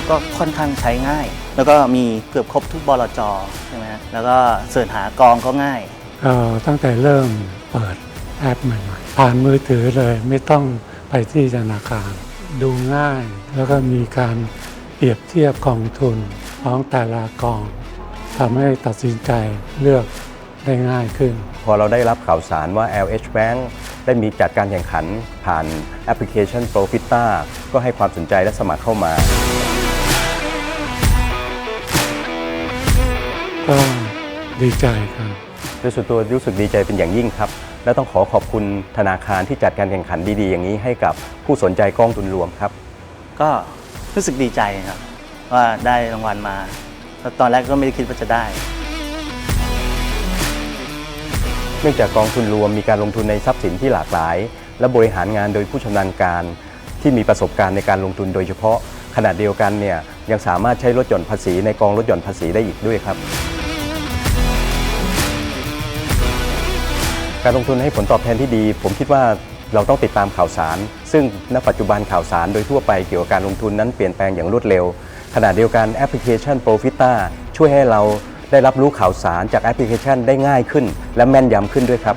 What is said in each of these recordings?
ปก็ค่อนข้างใช้ง่าย แล้วก็มีเกือบครบทุกบลจใช่ไหมฮะแล้วก็เสิร์ชหากองก็ง่ายเอ่อตั้งแต่เริ่มเปิดแอปใหม่ๆผ่านมือถือเลยไม่ต้องไปที่ธนาคาร ดูง่าย แล้วก็มีการเปรียบเทียบกองทุนของแต่ละกองทำให้ตัดสินใจเลือกได้ง่ายขึ้น พอเราได้รับข่าวสารว่า LH Bank ได้มีจัดการแข่งขันผ่านแอปพลิเคชัน Profita ก็ให้ความสนใจและสมัครเข้ามา ก็ดีใจครับโดยส่วนตัวรู้สึกดีใจเป็นอย่างยิ่งครับ และต้องขอขอบคุณธนาคารที่จัดการแข่งขันดีๆ อย่างนี้ให้กับผู้สนใจกองทุนรวมครับ ก็รู้สึกดีใจครับ ว่าได้รางวัลมาแล้วตอนแรกก็ไม่ได้คิดว่าจะได้ เนื่องจากกองทุนรวมมีการลงทุนในทรัพย์สินที่หลากหลาย และบริหารงานโดยผู้ชำนาญการ ที่มีประสบการณ์ในการลงทุนโดยเฉพาะขณะเดียวกันเนี่ยยังสามารถใช้ลดหย่อนภาษีในกองลดหย่อนภาษีได้อีกด้วยครับ การลงทุนให้ผลตอบแทนที่ดี ผมคิดว่าเราต้องติดตามข่าวสาร ซึ่งณปัจจุบันข่าวสารโดยทั่วไปเกี่ยวกับการลงทุนนั้นเปลี่ยนแปลงอย่างรวดเร็ว ขณะเดียวกันแอปพลิเคชัน Profita ช่วยให้เราได้รับรู้ข่าวสารจากแอปพลิเคชันได้ง่ายขึ้น และแม่นยำขึ้นด้วยครับ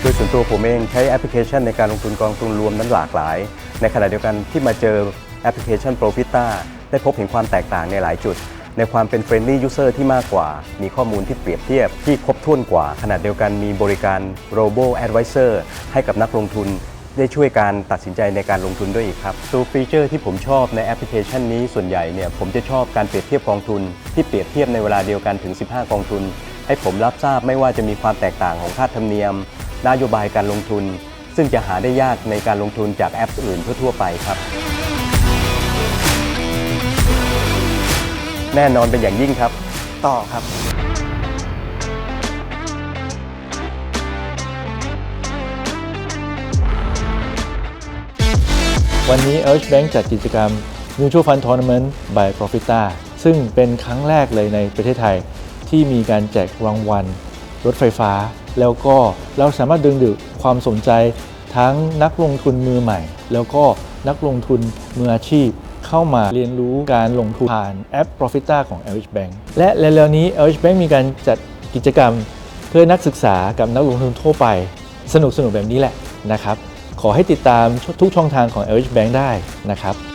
โดยส่วนตัวผมเองใช้แอปพลิเคชันในการลงทุนกองทุนรวมนั้นหลากหลาย ในขณะเดียวกันที่มาเจอแอปพลิเคชัน Profita ได้พบเห็นความแตกต่างในหลายจุด ในความเป็น Friendly User ที่มากกว่า มีข้อมูลที่เปรียบเทียบที่ครบถ้วนกว่า ขณะเดียวกันมีบริการ Robo Advisor ให้กับนักลงทุนได้ช่วยการตัดสินใจในการลงทุนด้วยอีกครับ ตัวฟีเจอร์ที่ผมชอบในแอปพลิเคชันนี้ส่วนใหญ่เนี่ยผมจะชอบการเปรียบเทียบกองทุน ที่เปรียบเทียบในเวลาเดียวกันถึง 15 กองทุน ให้ผมรับทราบไม่ว่าจะมีความแตกต่างของค่าธรรมเนียม นโยบายการลงทุน ซึ่งจะหาได้ยากในการลงทุนจากแอปอื่นทั่วๆไปครับ แน่นอนเป็นอย่างยิ่งครับ ต่อครับ วันนี้ Urge Bank จัดกิจกรรม Mutual Fund Tournament by Profita ซึ่งเป็นครั้งแรกเลยในประเทศไทย ที่มีการแจกรางวัลรถไฟฟ้า แล้วก็เราสามารถดึงดูดความสนใจทั้งนักลงทุนมือใหม่ แล้วก็นักลงทุนมืออาชีพ เข้ามาเรียนรู้การลงทุนผ่านแอป Profita ของ LH Bank และเร็วๆนี้ LH Bank มีการจัดกิจกรรมเพื่อนักศึกษากับนักลงทุนทั่วไป สนุกสนุกแบบนี้แหละนะครับ ขอให้ติดตามทุกช่องทางของ LH Bank ได้นะครับ